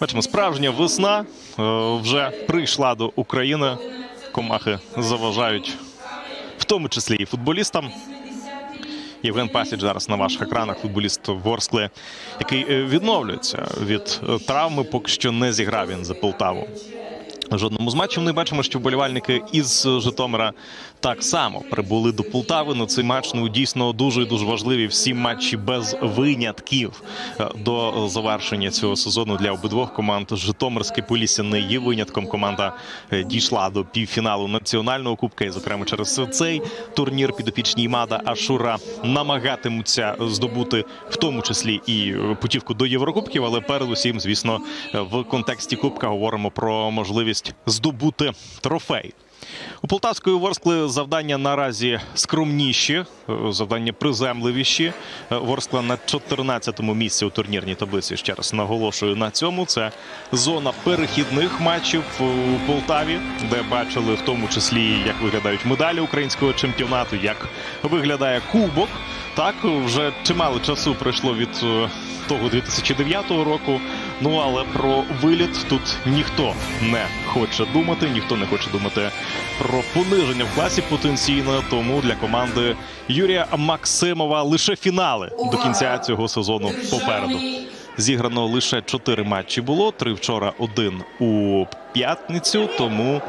Бачимо, справжня весна е, вже прийшла до України. Комахи заважають, в тому числі і футболістам. Євген Пасіч зараз на ваших екранах. Футболіст Ворскли, який е, відновлюється від е, травми, поки що не зіграв він за Полтаву. Жодному з матчів не бачимо, що вболівальники із Житомира так само прибули до Полтави на цей матч. Ну дійсно дуже дуже важливі всі матчі без винятків е, до завершення цього сезону для обидвох команд. Житомирське Полісся не є винятком. Команда е, дійшла до півфіналу національного кубка, і зокрема через цей турнір підопічні Мада Ашура намагатимуться здобути в тому числі і е, путівку до Єврокубків, але передусім, звісно, в контексті Кубка говоримо про можливість здобути трофей. У Полтавської Ворскли завдання наразі скромніші, е, завдання приземливіші. Е, Ворскла на 14-му місці у турнірній таблиці. Ще раз наголошую на цьому. Це зона перехідних матчів у Полтаві, де бачили в тому числі, як виглядають медалі українського чемпіонату, як виглядає кубок. Так вже чимало часу пройшло від е, того 2009 року. Ну але про виліт тут ніхто не хоче думати, ніхто не хоче думати про пониження в класі потенційно. Тому для команди Юрія Максимова лише фінали до кінця цього сезону попереду. Зіграно лише чотири матчі було. Три вчора, один у п'ятницю. Тому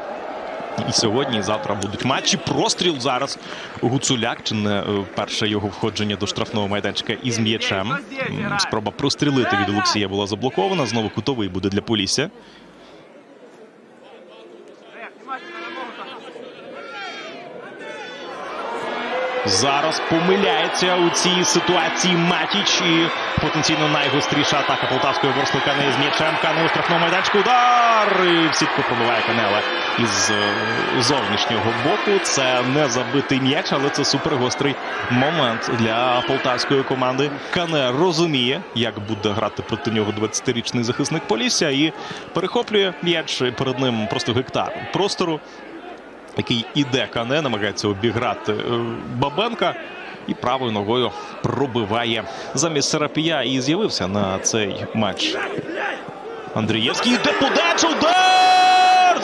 і сьогодні, і завтра будуть матчі. Простріл зараз Гуцуляк. Чи не е, перше його входження до штрафного майданчика із м'ячем. Спроба прострілити від Олексія була заблокована. Знову кутовий буде для Полісся. Зараз помиляється у цій ситуації Матіч і потенційно найгостріша атака полтавської ворскли Кане з м'ячем. Кане у штрафному майданчику. Удар! І в сітку пробиває Канела із е, зовнішнього боку. Це не забитий м'яч, але це супергострий момент для полтавської команди. Кане розуміє, як буде грати проти нього 20-річний захисник Полісся і перехоплює м'яч перед ним просто гектар простору який іде Кане, намагається обіграти е, Бабенка. І правою ногою пробиває замість Серапія. І з'явився на цей матч Андрієвський. Йде подача. Удар!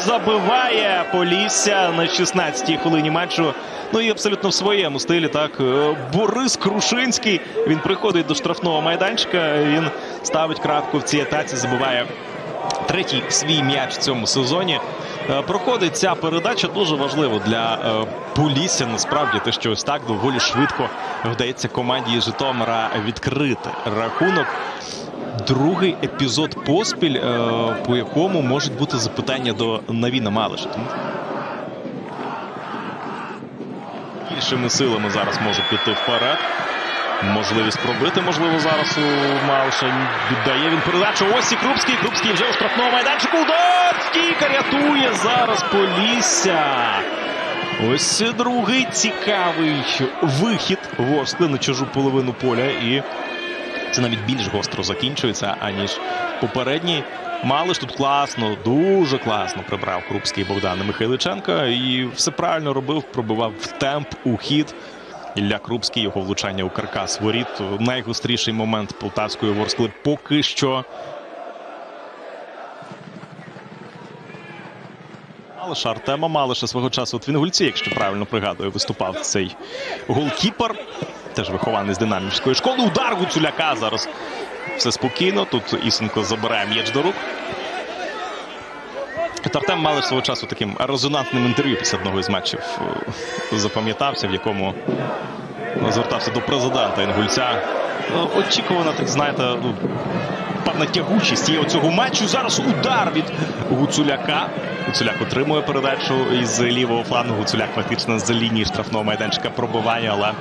Забиває Полісся на 16-й хвилині матчу. Ну і абсолютно в своєму стилі. Так Е, Борис Крушинський. Він приходить до штрафного майданчика. Він ставить крапку в цій атаці. Забиває третій свій м'яч в цьому сезоні. Е, Проходить ця передача дуже важливо для е, Полісся. Насправді те, що ось так доволі швидко вдається команді Житомира відкрити рахунок. Другий епізод поспіль, е, по якому можуть бути запитання до Навіна Малиша. Більшими силами зараз може піти вперед. Можливість пробити, можливо, зараз у Малша. Віддає він передачу. Ось і Крупський. Крупський вже у штрафному майданчику. Удар! Стійка рятує зараз Полісся. Ось другий цікавий вихід Ворскли на чужу половину поля. І це навіть більш гостро закінчується, аніж попередній. Малиш тут класно, дуже класно прибрав Крупський Богдана Михайличенка. І все правильно робив, пробивав в темп, у хід. Ілля Крупський, його влучання у каркас воріт. Найгостріший момент полтавської ворскли поки що. Малиша Артема Малиша свого часу от в Інгульці, якщо правильно пригадую, виступав цей голкіпер. Теж вихований з динамівської школи. Удар Гуцуляка зараз. Все спокійно. Тут Ісенко забирає м'яч до рук. Артем Малиш свого часу таким резонантним інтерв'ю після одного із матчів е, запам'ятався, в якому звертався до президента Інгульця. Ну, Очікувано, так знаєте, ну, певна тягучість є у цього матчу. Зараз удар від Гуцуляка. Гуцуляк отримує передачу із лівого флангу. Гуцуляк фактично з лінії штрафного майданчика пробиває, але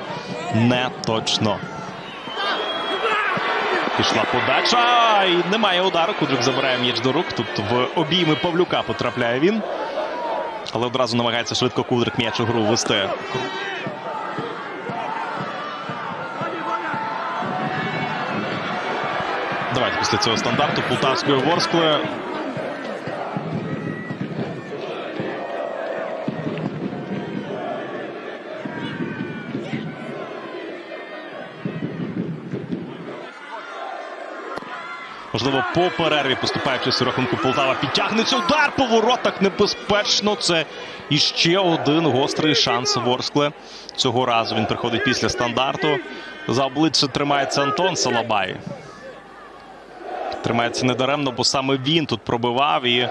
не точно. Пішла подача. І немає удару. Кудрик забирає м'яч до рук. Тут в обійми Павлюка потрапляє він. Але одразу намагається швидко Кудрик м'яч у гру вести. Давайте після цього стандарту Полтавської Ворскли. Можливо, по перерві поступаючись у рахунку Полтава підтягнеться удар по воротах небезпечно. Це іще один гострий шанс Ворскле. Цього разу він приходить після стандарту. За обличчя тримається Антон Салабай. Тримається недаремно, бо саме він тут пробивав і, е,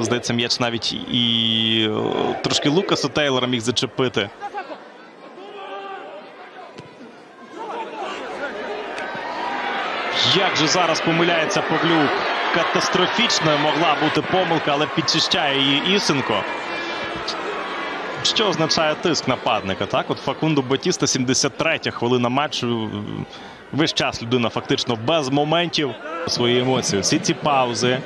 здається, м'яч навіть і е, трошки Лукаса Тейлора міг зачепити. Як же зараз помиляється Павлюк? Катастрофічною могла бути помилка, але підчищає її Ісенко. Що означає тиск нападника? Так, от Факунду Батіста, 73 хвилина матчу. Весь час людина фактично без моментів свої емоції. Всі ці паузи,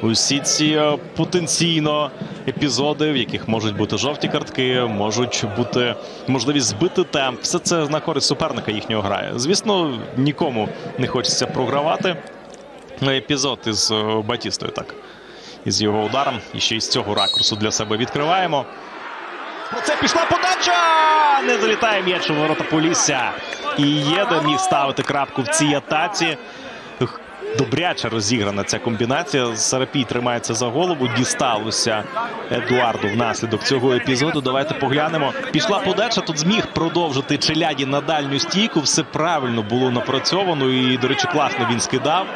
усі ці е, потенційно епізоди, в яких можуть бути жовті картки, можуть бути можливість збити темп. Все це на користь суперника їхнього грає. Звісно, нікому не хочеться програвати. Ну, епізод із е, Батістою, так. Із його ударом. І ще із цього ракурсу для себе відкриваємо. Це пішла подача! Не залітає м'яч у ворота Полісся. І Єда міг ставити крапку в цій атаці. Добряче розіграна ця комбінація. Сарапій тримається за голову. Дісталося Едуарду внаслідок цього епізоду. Давайте поглянемо. Пішла подача. Тут зміг продовжити Челяді на дальню стійку. Все правильно було напрацьовано. І, до речі, класно він скидав.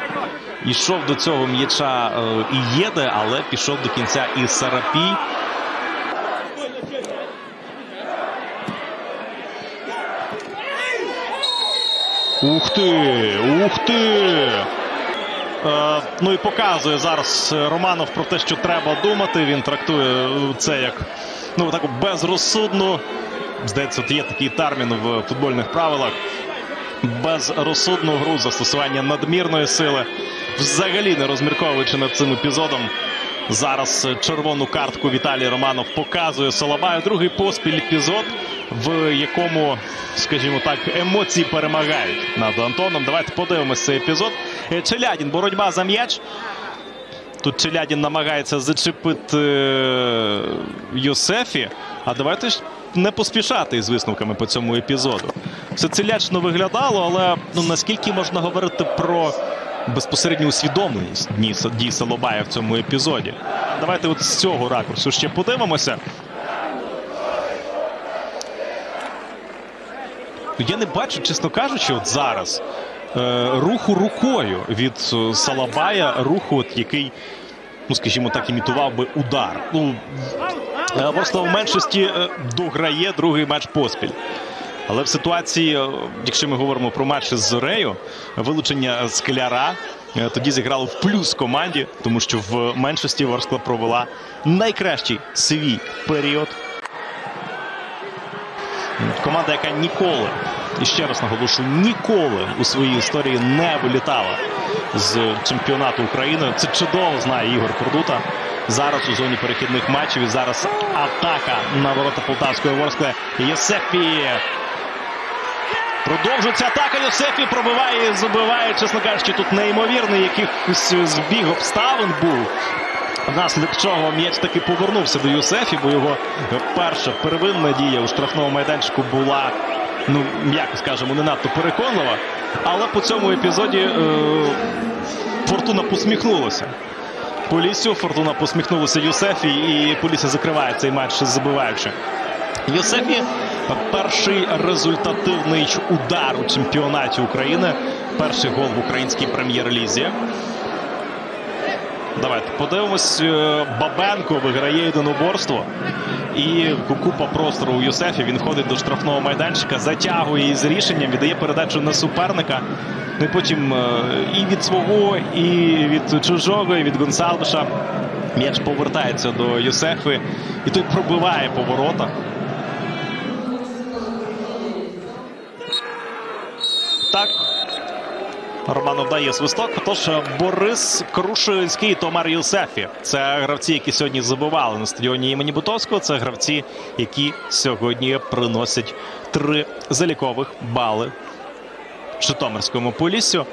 Ішов до цього м'яча е, і Єде, але пішов до кінця і Сарапій. Ух ти! Ух ти! Е, ну і показує зараз Романов про те, що треба думати. Він трактує це як ну таку безрозсудну. Здається, от є такий термін в футбольних правилах. Безрозсудну гру застосування надмірної сили. Взагалі не розмірковуючи над цим епізодом. Зараз червону картку Віталій Романов показує Соловаю. Другий поспіль епізод, в якому, скажімо так, емоції перемагають над Антоном. Давайте подивимося цей епізод. Е, Челядін, боротьба за м'яч. Тут Челядін намагається зачепити е, Йосефі. А давайте ж не поспішати із висновками по цьому епізоду. Все це лячно виглядало, але ну, наскільки можна говорити про безпосередню усвідомленість дій, Солобая в цьому епізоді? Давайте от з цього ракурсу ще подивимося. Я не бачу, чесно кажучи, от зараз е, руху рукою від е, Салабая, руху, от, який, ну скажімо так, імітував би удар. Ну, е, Ворслав в меншості е, дограє другий матч поспіль. Але в ситуації, е, якщо ми говоримо про матч з Зорею, вилучення скляра е, тоді зіграло в плюс команді, тому що в меншості Ворскла провела найкращий свій період Команда, яка ніколи, і ще раз наголошую, ніколи у своїй історії не вилітала з чемпіонату України. Це чудово знає Ігор Кордута. Зараз у зоні перехідних матчів і зараз атака на ворота Полтавської Ворскли. Єсефі. Продовжується атака. Йосефі пробиває забиває, чесно кажучи, тут неймовірний якийсь збіг обставин був. Внаслідок чого м'яч таки повернувся до Юсефі, бо його перша первинна дія у штрафному майданчику була, ну, м'яко скажемо, не надто переконлива. Але по цьому епізоді е, Фортуна посміхнулася. Полісю Фортуна посміхнулася Юсефі, і Полісся закриває цей матч, забиваючи. Юсефі перший результативний удар у чемпіонаті України. Перший гол в українській прем'єр-лізі. Давайте подивимось. Е, Бабенко виграє єдиноборство. І купа простору у Юсефі. Він ходить до штрафного майданчика, затягує її з рішенням, віддає передачу на суперника. Ну і потім е, і від свого, і від чужого, і від Гонсалвеша. М'яч повертається до Юсефи. І той пробиває по Так, Роману дає свисток. Тож Борис Крушинський Томар Юсефі. Це гравці, які сьогодні забивали на стадіоні імені Бутовського. Це гравці, які сьогодні приносять три залікових бали Житомирському поліссю.